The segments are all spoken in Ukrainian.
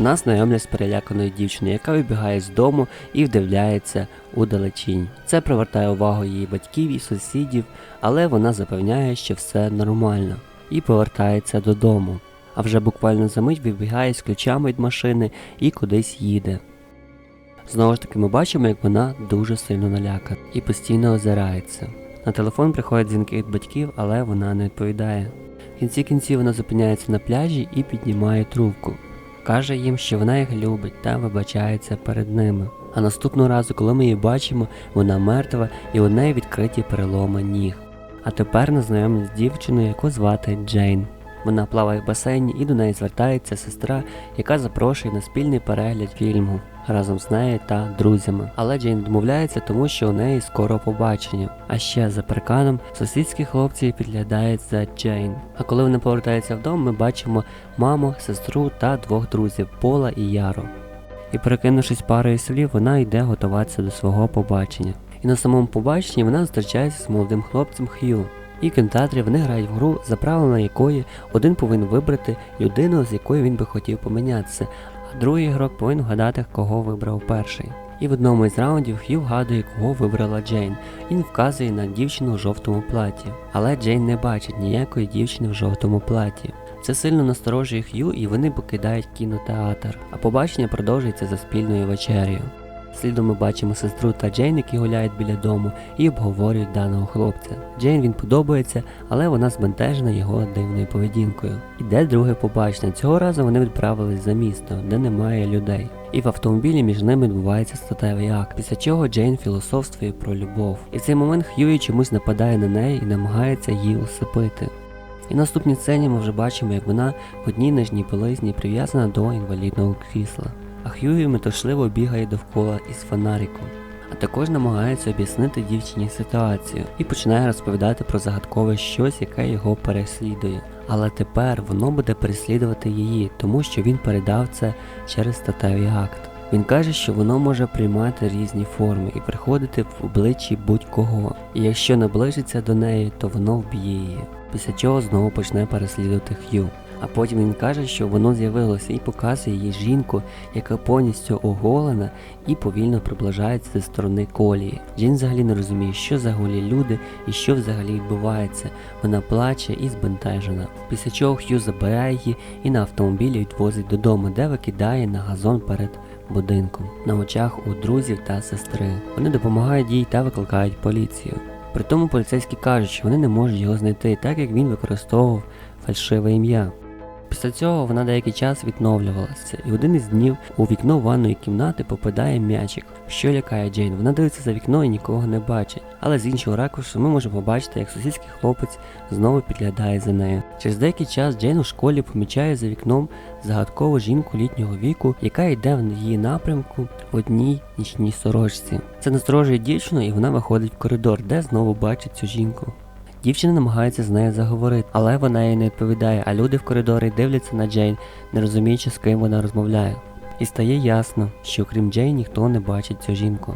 Нас знайомлять з переляканою дівчиною, яка вибігає з дому і вдивляється у далечінь. Це привертає увагу її батьків і сусідів, але вона запевняє, що все нормально, і повертається додому. А вже буквально за мить вибігає з ключами від машини і кудись їде. Знову ж таки, ми бачимо, як вона дуже сильно налякана і постійно озирається. На телефон приходять дзвінки від батьків, але вона не відповідає. В кінці кінців вона зупиняється на пляжі і піднімає трубку. Каже їм, що вона їх любить та вибачається перед ними. А наступного разу, коли ми її бачимо, вона мертва і у неї відкриті переломи ніг. А тепер нас знайомлять з дівчиною, яку звати Джейн. Вона плаває в басейні і до неї звертається сестра, яка запрошує на спільний перегляд фільму разом з нею та друзями. Але Джейн відмовляється, тому що у неї скоро побачення. А ще за парканом сусідські хлопці підглядають за Джейн. А коли вони повертаються вдома, ми бачимо маму, сестру та двох друзів Пола і Яру. І перекинувшись парою слів, вона йде готуватися до свого побачення. І на самому побаченні вона зустрічається з молодим хлопцем Хью. І кінотеатрі вони грають в гру, за правилами якої один повинен вибрати людину, з якою він би хотів помінятися, а другий ігрок повинен вгадати, кого вибрав перший. І в одному із раундів Хью вгадує, кого вибрала Джейн. Він вказує на дівчину в жовтому платі. Але Джейн не бачить ніякої дівчини в жовтому платі. Це сильно насторожує Хью, і вони покидають кінотеатр. А побачення продовжується за спільною вечерею. Слідом ми бачимо сестру та Джейн, які гуляють біля дому і обговорюють даного хлопця. Джейн він подобається, але вона збентежена його дивною поведінкою. Іде друге побачення. Цього разу вони відправились за місто, де немає людей. І в автомобілі між ними відбувається статевий акт, після чого Джейн філософствує про любов. І в цей момент Хьюї чомусь нападає на неї і намагається її усипити. І в наступній сцені ми вже бачимо, як вона в одній нижній білизні прив'язана до інвалідного крісла а Хьюгі метушливо бігає довкола із фонариком, а також намагається об'яснити дівчині ситуацію і починає розповідати про загадкове щось, яке його переслідує. Але тепер воно буде переслідувати її, тому що він передав це через статевий акт. Він каже, що воно може приймати різні форми і приходити в обличчі будь-кого. І якщо наближиться до неї, то воно вб'є її. Після чого знову почне переслідувати Хью. А потім він каже, що воно з'явилося і показує їй жінку, яка повністю оголена і повільно приближається зі сторони колії. Джін взагалі не розуміє, що за голі люди і що взагалі відбувається. Вона плаче і збентежена. Після чого Хью забирає її і на автомобілі відвозить додому, де викидає на газон перед будинком, на очах у друзів та сестри. Вони допомагають їй та викликають поліцію. При тому поліцейські кажуть, що вони не можуть його знайти, так як він використовував фальшиве ім'я. Після цього вона деякий час відновлювалася, і один із днів у вікно ванної кімнати попадає м'ячик, що лякає Джейн. Вона дивиться за вікно і нікого не бачить. Але з іншого ракурсу ми можемо побачити, як сусідський хлопець знову підглядає за нею. Через деякий час Джейн у школі помічає за вікном загадкову жінку літнього віку, яка йде в її напрямку в одній нічній сорочці. Це насторожує дівчину, і вона виходить в коридор, де знову бачить цю жінку. Дівчина намагається з нею заговорити, але вона їй не відповідає, а люди в коридорі дивляться на Джейн, не розуміючи, з ким вона розмовляє. І стає ясно, що крім Джейн ніхто не бачить цю жінку.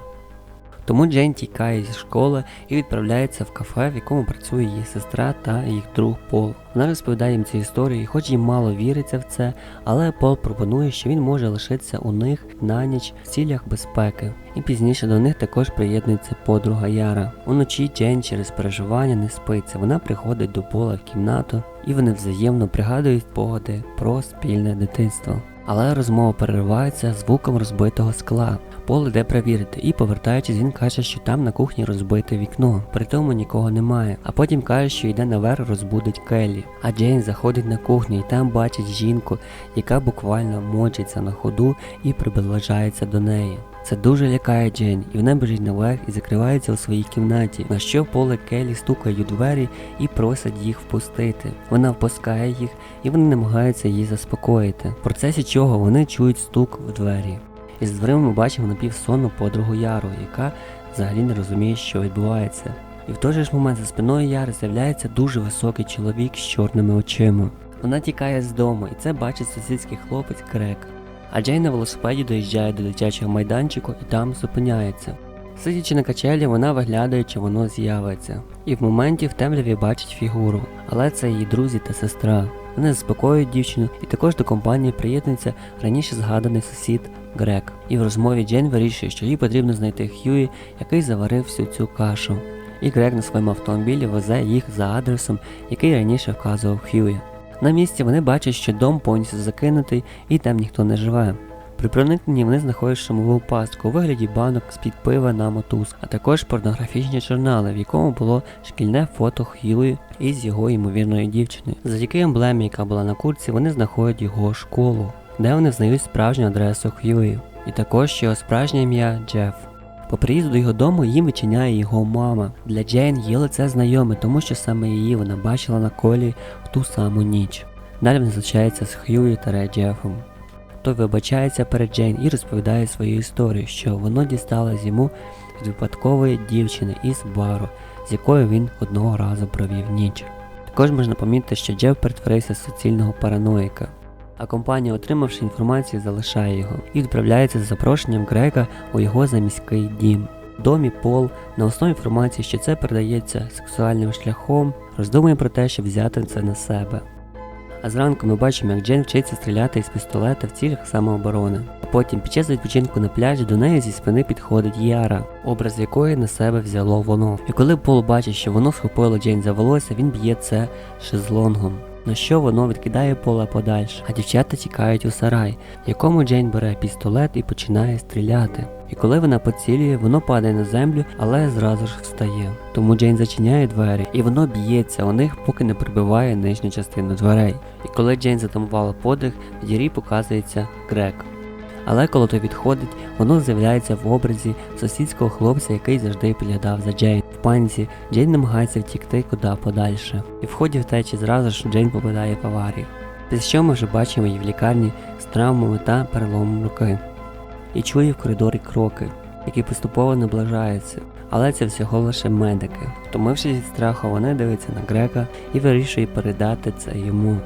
Тому Джейн тікає зі школи і відправляється в кафе, в якому працює її сестра та їх друг Пол. Вона розповідає їм цю історію, і хоч їм мало віриться в це, але Пол пропонує, що він може лишитися у них на ніч в цілях безпеки. І пізніше до них також приєднується подруга Яра. Уночі Джейн через переживання не спиться. Вона приходить до Пола в кімнату, і вони взаємно пригадують спогади про спільне дитинство. Але розмова переривається звуком розбитого скла. Пол іде перевірити, і повертаючись, він каже, що там на кухні розбите вікно, при тому нікого немає. А потім каже, що йде наверх, розбудить Келлі. А Джейн заходить на кухню і там бачить жінку, яка буквально мочиться на ходу і приближається до неї. Це дуже лякає Джейн, і вона біжить наверх і закривається у своїй кімнаті, на що Поле Келлі стукають у двері і просять їх впустити. Вона впускає їх і вони намагаються її заспокоїти. В процесі чого вони чують стук в двері. І з дверима ми бачимо напівсонну подругу Яру, яка взагалі не розуміє, що відбувається. І в той же ж момент за спиною Яри з'являється дуже високий чоловік з чорними очима. Вона тікає з дому, і це бачить сусідський хлопець Крек. А Джей на велосипеді доїжджає до дитячого майданчику і там зупиняється. Сидячи на качелі, вона виглядає, чи воно з'явиться. І в моменті в темряві бачить фігуру, але це її друзі та сестра. Вони заспокоюють дівчину, і також до компанії приєднується раніше згаданий сусід Грек. І в розмові Джейн вирішує, що їй потрібно знайти Хьюї, який заварив всю цю кашу. І Грек на своєму автомобілі везе їх за адресом, який раніше вказував Хьюї. На місці вони бачать, що дом повністю закинутий і там ніхто не живе. При проникненні вони знаходять шумову пастку у вигляді банок з-під пива на мотузку, а також порнографічні журнали, в якому було шкільне фото Хьюї із його ймовірною дівчиною. Завдяки емблемі, яка була на курці, вони знаходять його школу, де вони взнають справжню адресу Хьюї, і також його справжнє ім'я Джеф. По приїзду до його дому їм відчиняє його мама. Для Джейн її лице знайоме, тому що саме її вона бачила на колі в ту саму ніч. Далі він зустрічається з Хьюї та Джефом. Той вибачається перед Джейн і розповідає свою історію, що воно дісталось йому від випадкової дівчини із бару, з якою він одного разу провів ніч. Також можна помітити, що Джеф перетворився з суцільного параноїка, а компанія, отримавши інформацію, залишає його і відправляється з запрошенням Грека у його заміський дім. Домі Пол на основі інформації, що це передається сексуальним шляхом, роздумує про те, щоб взяти це на себе. А зранку ми бачимо, як Джен вчиться стріляти із пістолета в цілях самооборони. А потім, під час відпочинку на пляжі, до неї зі спини підходить Яра, образ якої на себе взяло воно. І коли Пол бачить, що воно схопило Джейн за волосся, він б'є це шезлонгом. На що воно відкидає пола подальше, а дівчата тікають у сарай, в якому Джейн бере пістолет і починає стріляти. І коли вона поцілює, воно падає на землю, але зразу ж встає. Тому Джейн зачиняє двері, і воно б'ється у них, поки не прибиває нижню частину дверей. І коли Джейн затамувала подих, в дірі показується Грек. Але коли той відходить, воно з'являється в образі сусідського хлопця, який завжди підглядав за Джейн. В паніці Джейн намагається втікти куди подальше. І в ході втечі зразу ж Джейн попадає в аварію. Після що ми вже бачимо її в лікарні з травмами та переломом руки. І чує в коридорі кроки, які поступово наближаються. Але це всього лише медики. Втомившись від страху, вона дивиться на Грека і вирішує передати це йому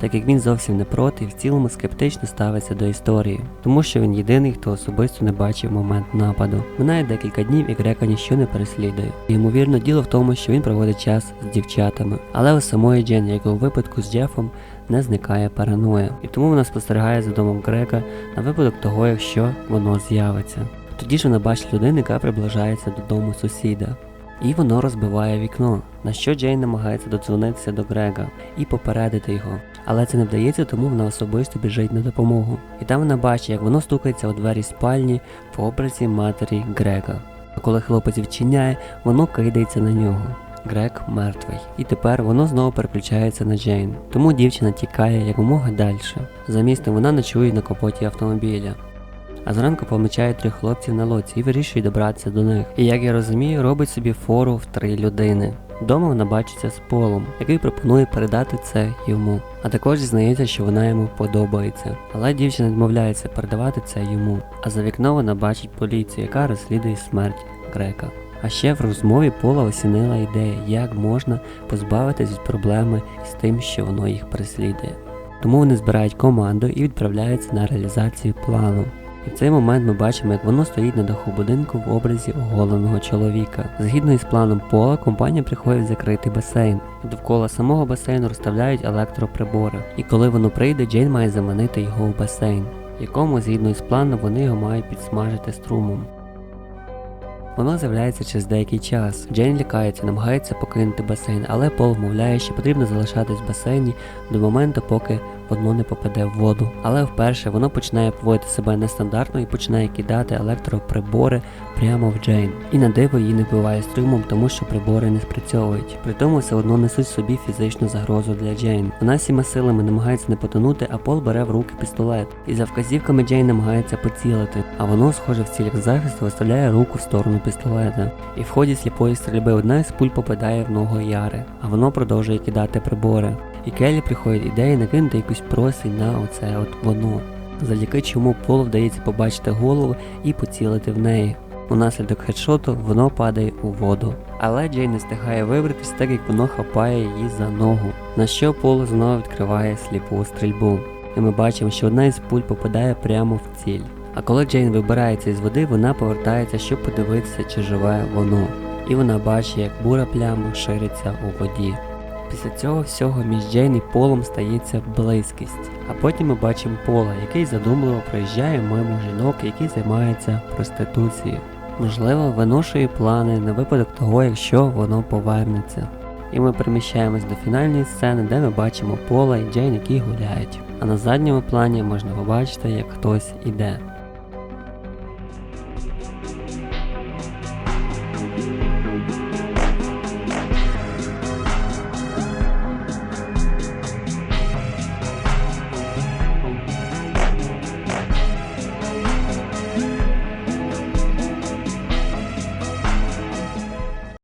так як він зовсім не проти і в цілому скептично ставиться до історії, тому що він єдиний, хто особисто не бачив момент нападу. Минає декілька днів і Грека ніщо не переслідує. Ймовірно, діло в тому, що він проводить час з дівчатами. Але у самої Джен, як і у випадку з Джефом, не зникає параноя. І тому вона спостерігає за домом Грека на випадок того, якщо воно з'явиться. Тоді ж вона бачить людину, яка приближається до дому сусіда і воно розбиває вікно, на що Джейн намагається додзвонитися до Грега і попередити його. Але це не вдається, тому вона особисто біжить на допомогу. І там вона бачить, як воно стукається у двері спальні в образі матері Грега. А коли хлопець відчиняє, воно кидається на нього. Грег мертвий, і тепер воно знову переключається на Джейн. Тому дівчина тікає якомога далі. За містом вона ночує на капоті автомобіля а зранку помічає трьох хлопців на лоці і вирішує добратися до них. І як я розумію, робить собі фору в три людини. Дома вона бачиться з полом, який пропонує передати це йому. А також зізнається, що вона йому подобається. Але дівчина відмовляється передавати це йому. А за вікно вона бачить поліцію, яка розслідує смерть Грека. А ще в розмові Пола осінила ідея, як можна позбавитись від проблеми з тим, що воно їх переслідує. Тому вони збирають команду і відправляються на реалізацію плану. І в цей момент ми бачимо, як воно стоїть на даху будинку в образі оголеного чоловіка. Згідно із планом пола, компанія приходить закрити басейн. Довкола самого басейну розставляють електроприбори. І коли воно прийде, Джейн має заманити його в басейн, якому, згідно із планом, вони його мають підсмажити струмом. Воно з'являється через деякий час. Джейн лякається, намагається покинути басейн, але Пол вмовляє, що потрібно залишатись в басейні до моменту, поки воно не попаде в воду. Але вперше воно починає поводити себе нестандартно і починає кидати електроприбори прямо в Джейн. І на диво її не вбиває струмом, тому що прибори не спрацьовують. При тому все одно несуть собі фізичну загрозу для Джейн. Вона всіма силами намагається не потонути, а Пол бере в руки пістолет. І за вказівками Джейн намагається поцілити, а воно, схоже, в цілях захисту виставляє руку в сторону пістолета. І в ході сліпої стрільби одна з пуль попадає в ногу Яри, а воно продовжує кидати прибори. І Келлі приходить ідея накинути якусь просінь на оце от воно, завдяки чому Полу вдається побачити голову і поцілити в неї. Унаслідок хедшоту воно падає у воду. Але Джей не встигає вибратись, так як воно хапає її за ногу, на що Пол знову відкриває сліпу стрільбу. І ми бачимо, що одна із пуль попадає прямо в ціль. А коли Джейн вибирається із води, вона повертається, щоб подивитися, чи живе воно. І вона бачить, як бура пляма шириться у воді. Після цього всього між Джейн і Полом стається близькість. А потім ми бачимо Пола, який задумливо проїжджає мимо жінок, які займаються проституцією. Можливо, виношує плани на випадок того, якщо воно повернеться. І ми переміщаємось до фінальної сцени, де ми бачимо Пола і Джейн, які гуляють. А на задньому плані можна побачити, як хтось іде.